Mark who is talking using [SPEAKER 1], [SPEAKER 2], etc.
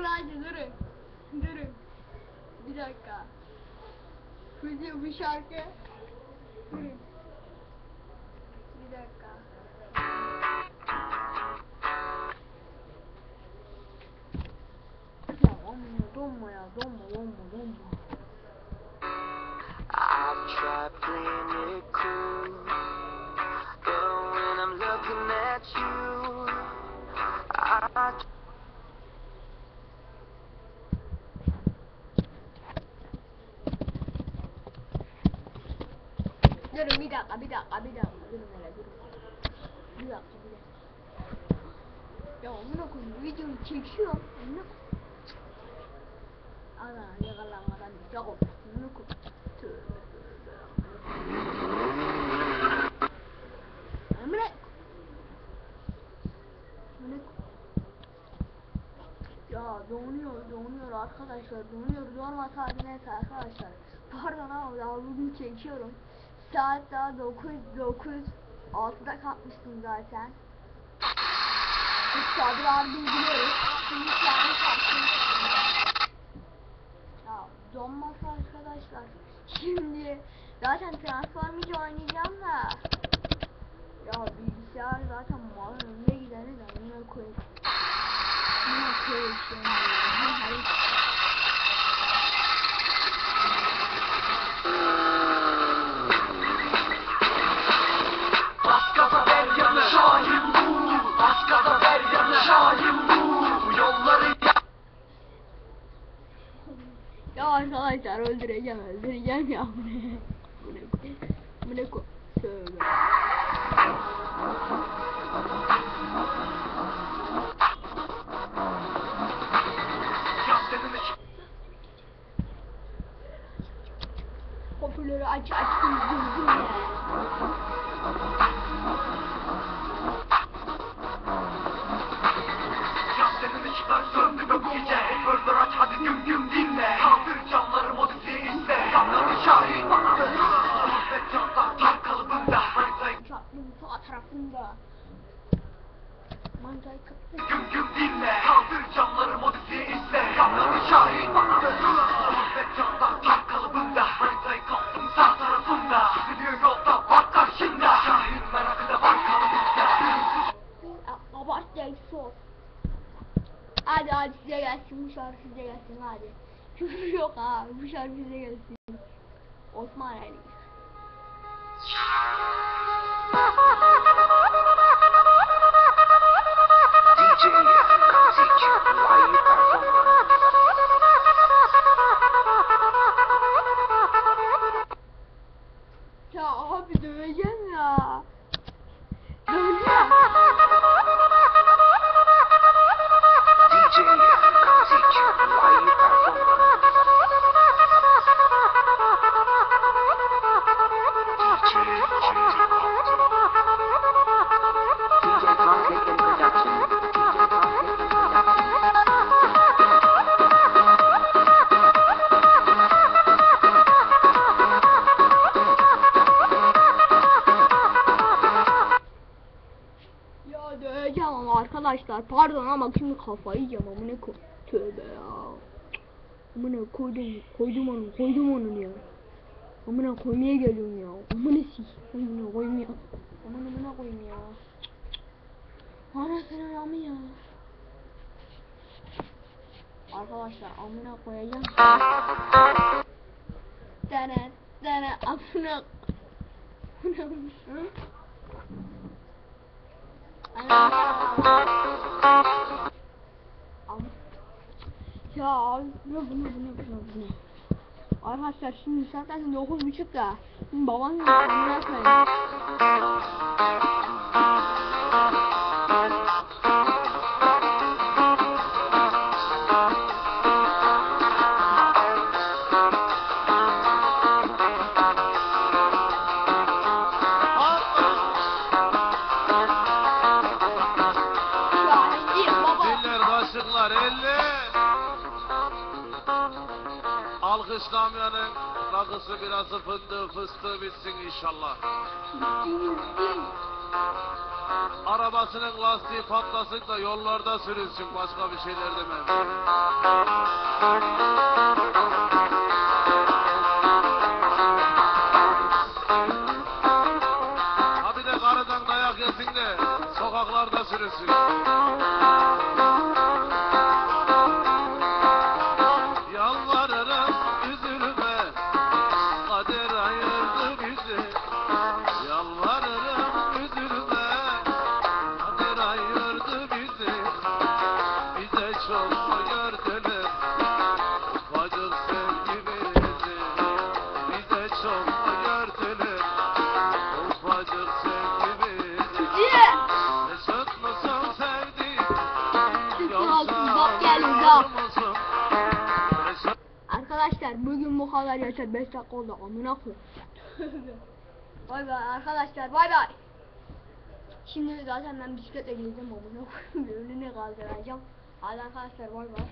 [SPEAKER 1] durun hadi durun. Durun. Bir dakika. Bu, şarkı. Durun bir dakika bir dakika bir dakika durun hele durun. Bir dakika bir dakika. Ya amına koyayım bu videoyu çekiyor. Amına Ana yakalanmadan yok o. Amına koyayım. Tövbe tövbe. Ya donuyor donuyor arkadaşlar donuyor saati neyse arkadaşlar. Pardon ama daha bugün çekiyorum. Saat daha 9 9 6'da kalkmıştım zaten. Sabri abi biliyoruz. Şimdi. Ya donmasa arkadaşlar. Şimdi zaten Transformers oynayacağım da. Ya bilgisayar zaten malın önüne gideni de yine arkadaşlar öldüreceğim öldüreceğim ya bu ne? Bu ne? Bu ne? Tövbe. Hoparlörü aç aç düzgün dinle.
[SPEAKER 2] Yaptığını çıkar söndü ve bu. Gece Hoparlör aç hadi güm güm dinle. Kaldır camları modifiye iste Kaptanı Şahin Ve camlar tam kalıbında
[SPEAKER 1] Uçaklığın sağ tarafında. Mantayı kaptı.
[SPEAKER 2] güm güm dinle. Kaldır camları modifiye iste Kaptanı Şahin Ve camlar tam kalıbında
[SPEAKER 1] şarkı size gelsin hadi. Küfür yok ha bu şarkı size gelsin. Osman Ali. arkadaşlar pardon ama şimdi kafayı yiyeceğim amına koy. Tövbe ya. Amına koydum koydum onu koydum onu ya. Amına koymaya geliyorum ya. Amına sik. Amına koyayım ya. Aman amına koyayım ya. Anasını amı ya. Arkadaşlar amına koyacağım. Dene dene amına. Amına. Ya bu ne bu ne bu ne bu ne ne? Arkadaşlar şimdi zaten 9 buçuk da şimdi babanın yanına koyayım.
[SPEAKER 3] Başlıklar elli. Alkışlamayanın rakısı birası fındığı fıstığı bitsin inşallah. Arabasının lastiği patlasın da yollarda sürünsün başka bir şeyler demem. Ha bir de karıdan dayak yesin de sokaklarda sürünsün.
[SPEAKER 1] Arkadaşlar bugün bu kadar yeter 5 dakika oldu amına koy. bay bay arkadaşlar bay bay. Şimdi zaten ben bisikletle gideceğim amına koyayım. Önüne kaldıracağım. Hadi arkadaşlar bay bay.